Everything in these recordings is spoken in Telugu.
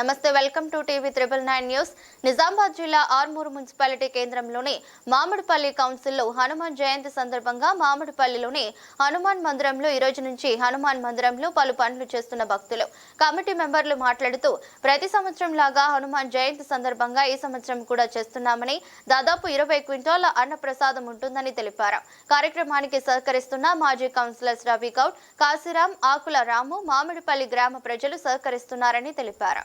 నమస్తే welcome to TV triple nine news. Nizamabad జిల్లా ఆర్మూరు మున్సిపాలిటీ కేంద్రంలోని మామిడిపల్లి కౌన్సిల్లో హనుమాన్ జయంతి సందర్భంగా మామిడిపల్లిలోని హనుమాన్ మందిరంలో ఈ రోజు నుంచి హనుమాన్ మందిరంలో పలు పనులు చేస్తున్న భక్తులు. కమిటీ మెంబర్లు మాట్లాడుతూ ప్రతి సంవత్సరం లాగా హనుమాన్ జయంతి సందర్భంగా ఈ సంవత్సరం కూడా చేస్తున్నామని దాదాపు ఇరవై క్వింటాల అన్నప్రసాదం ఉంటుందని తెలిపారు. కార్యక్రమానికి సహకరిస్తున్న మాజీ కౌన్సిలర్స్ రవి గౌడ్ కాశీరాం ఆకుల రాము మామిడిపల్లి గ్రామ ప్రజలు సహకరిస్తున్నారని తెలిపారు.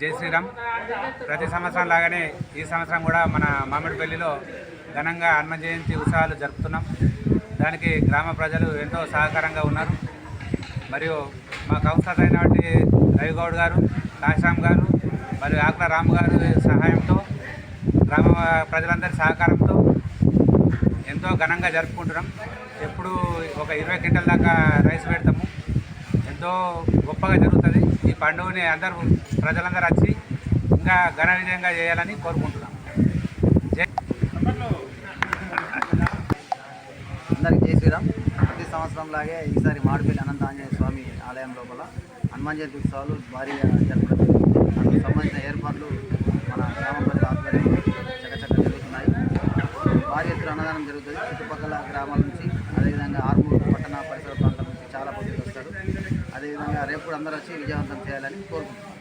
జై శ్రీరామ్. ప్రతి సంవత్సరం లాగానే ఈ సంవత్సరం కూడా మన మామిడిపల్లిలో ఘనంగా హనుమ జయంతి ఉత్సవాలు జరుపుతున్నాం. దానికి గ్రామ ప్రజలు ఎంతో సహకారంగా ఉన్నారు. మరియు మా కౌన్సిలర్ అయినటువంటి రవిగౌడ్ గారు కాశ్రామ్ గారు మరియు ఆకుల రామ్ గారు సహాయంతో గ్రామ ప్రజలందరి సహకారంతో ఎంతో ఘనంగా జరుపుకుంటున్నాం. ఎప్పుడు ఒక ఇరవై క్వింటల్ దాకా రైస్ పెడతాము. ఎంతో గొప్పగా జరుగుతుంది. ఈ పండుగని అందరూ ప్రజలందరూ వచ్చి ఇంకా ఘన విజయంగా చేయాలని కోరుకుంటున్నాం. అందరికీ అందరికి జై శ్రీరామ్. ప్రతి సంవత్సరం లాగే ఈసారి మాడిపల్లి అనంత ఆంజనేయ స్వామి ఆలయం లోపల హనుమాన్ జయంతి ఉత్సవాలు భారీగా జరుపుకుంటున్నాం అందుకు సంబంధించిన ఏర్పాట్లు మన గ్రామ ప్రజల ఆధ్వర్యంలో చక్కచక్క జరుగుతున్నాయి. భారీ ఎత్తున అన్నదానం జరుగుతుంది. చుట్టుపక్కల గ్రామాల నుంచి అదేవిధంగా ఆర్మూరు పట్టణ పరిసర ప్రాంతాల నుంచి చాలా మంది వస్తారు. అదేవిధంగా రేపు కూడా అందరూ వచ్చి విజయవంతం చేయాలని కోరుకుంటున్నాం.